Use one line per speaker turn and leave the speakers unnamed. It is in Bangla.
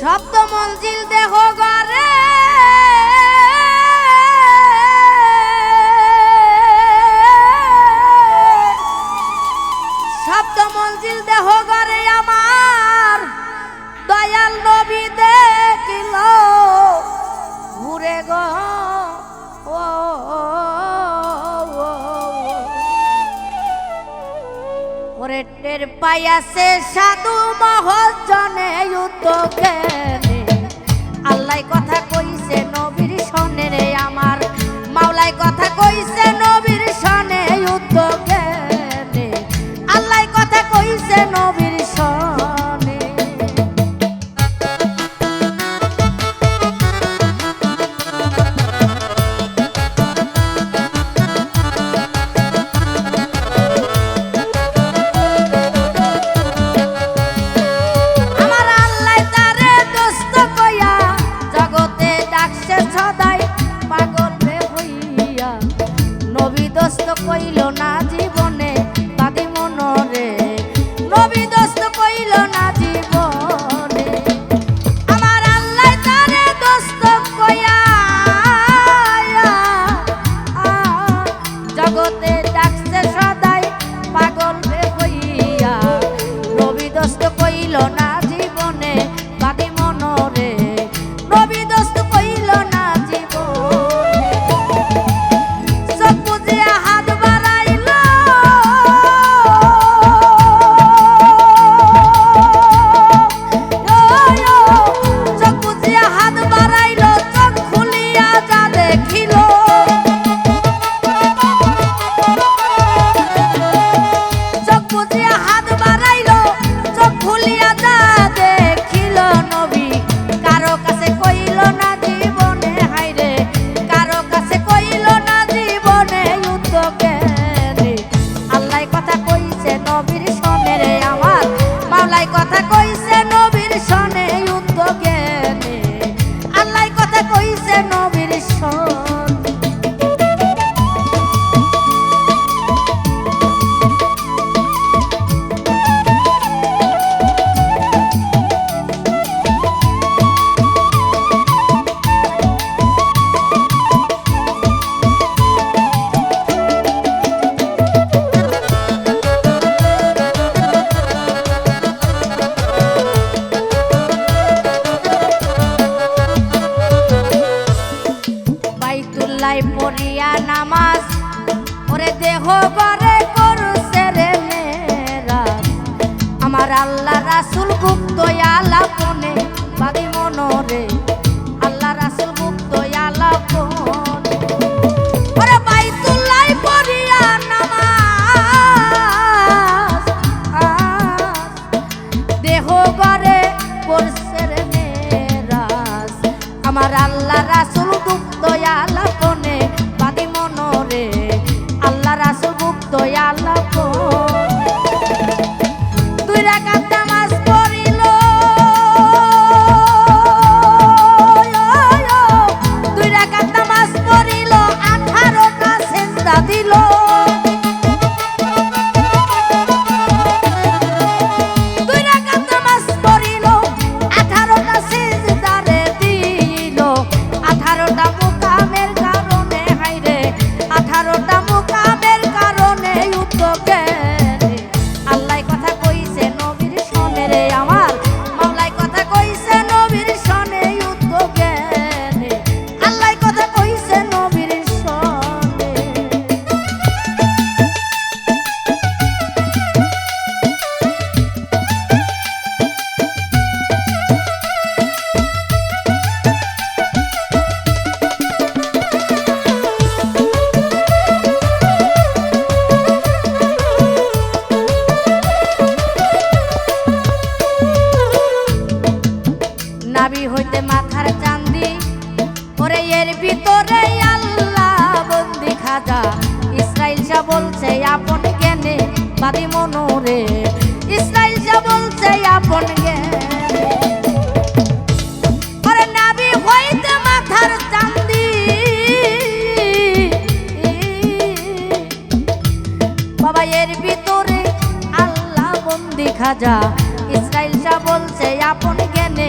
সপ্ত মঞ্জিল দেহ গড়ে সপ্ত মঞ্জিল দেহ গড়ে আমার। দয়াল নবী দেহ ওরে টের পাইয়াছে সাধু মহজনে উদ্যোগে আল্লাহ কথা কইছে, নবীর সনে রে আমার। মাওলাই কথা কইছে চুলাই পড়িয়া নামাজ। ওরে দেহ করে করুছে রে মেরা আমার আল্লাহ রাসুল গুপ্ত আলাপন கட்ட এর ভিতরে আল্লাহ বন্দি খাজা। ইসরায়েল যা বলছে আপন কেনে বাদি মনোরে। ইসরায়েল যা বলছে আপন কে খাজা। ইসরায়েল যা বলছে আপন কেনে